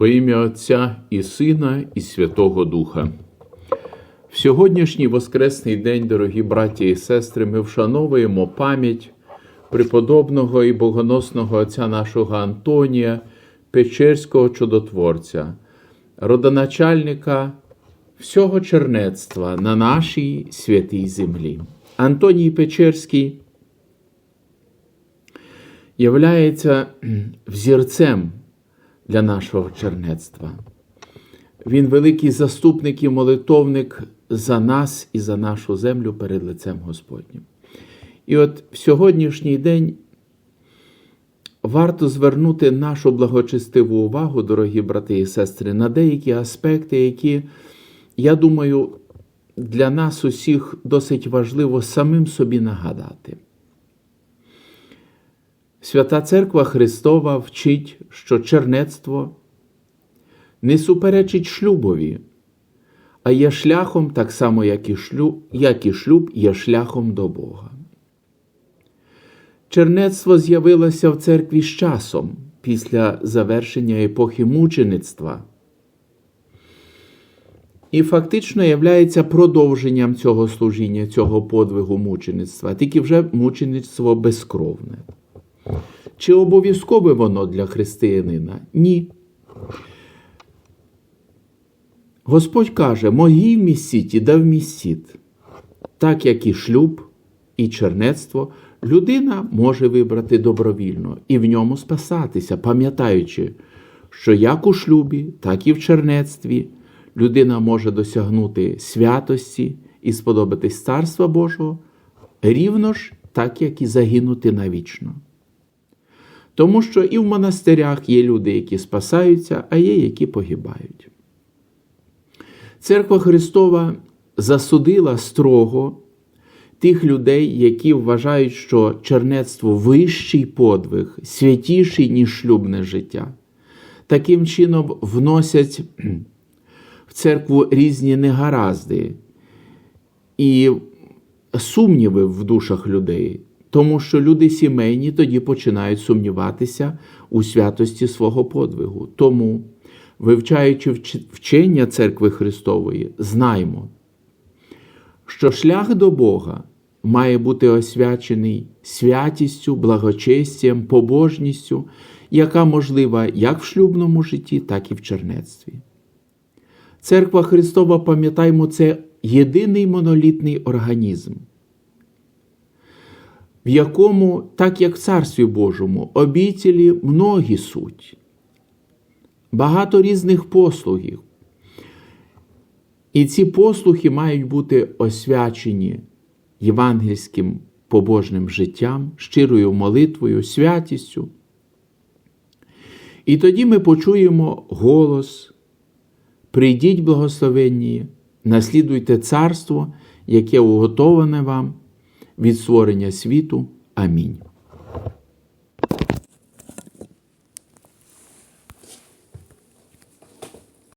Во ім'я Отця і Сина, і Святого Духа. В сьогоднішній Воскресний день, дорогі браті і сестри, ми вшановуємо пам'ять преподобного і богоносного отця нашого Антонія, Печерського чудотворця, родоначальника всього чернецтва на нашій святій землі. Антоній Печерський являється взірцем для нашого чернецтва. Він великий заступник і молитовник за нас і за нашу землю перед лицем Господнім. І от в сьогоднішній день варто звернути нашу благочестиву увагу, дорогі брати і сестри, на деякі аспекти, які, я думаю, для нас усіх досить важливо самим собі нагадати. Свята Церква Христова вчить, що чернецтво не суперечить шлюбові, а є шляхом, так само, як і шлюб, як і шлюб є шляхом до Бога. Чернецтво з'явилося в церкві з часом після завершення епохи мучеництва і фактично являється продовженням цього служіння, цього подвигу мучеництва, тільки вже мучеництво безкровне. Чи обов'язкове воно для християнина? Ні. Господь каже: Мої в місіті да в місіт. Так як і шлюб, і чернецтво, людина може вибрати добровільно і в ньому спасатися, пам'ятаючи, що як у шлюбі, так і в чернецтві людина може досягнути святості і сподобатись Царства Божого, рівно ж так, як і загинути навічно. Тому що і в монастирях є люди, які спасаються, а є, які погибають. Церква Христова засудила строго тих людей, які вважають, що чернецтво вищий подвиг, святіший, ніж шлюбне життя. Таким чином вносять в церкву різні негаразди і сумніви в душах людей. Тому що люди сімейні тоді починають сумніватися у святості свого подвигу. Тому, вивчаючи вчення Церкви Христової, знаймо, що шлях до Бога має бути освячений святістю, благочестям, побожністю, яка можлива як в шлюбному житті, так і в чернецтві. Церква Христова, пам'ятаймо, це єдиний монолітний організм в якому, так як в Царстві Божому, обітелі многі суть, багато різних послугів. І ці послуги мають бути освячені євангельським побожним життям, щирою молитвою, святістю. І тоді ми почуємо голос: прийдіть, благословенні, наслідуйте царство, яке уготоване вам від створення світу. Амінь.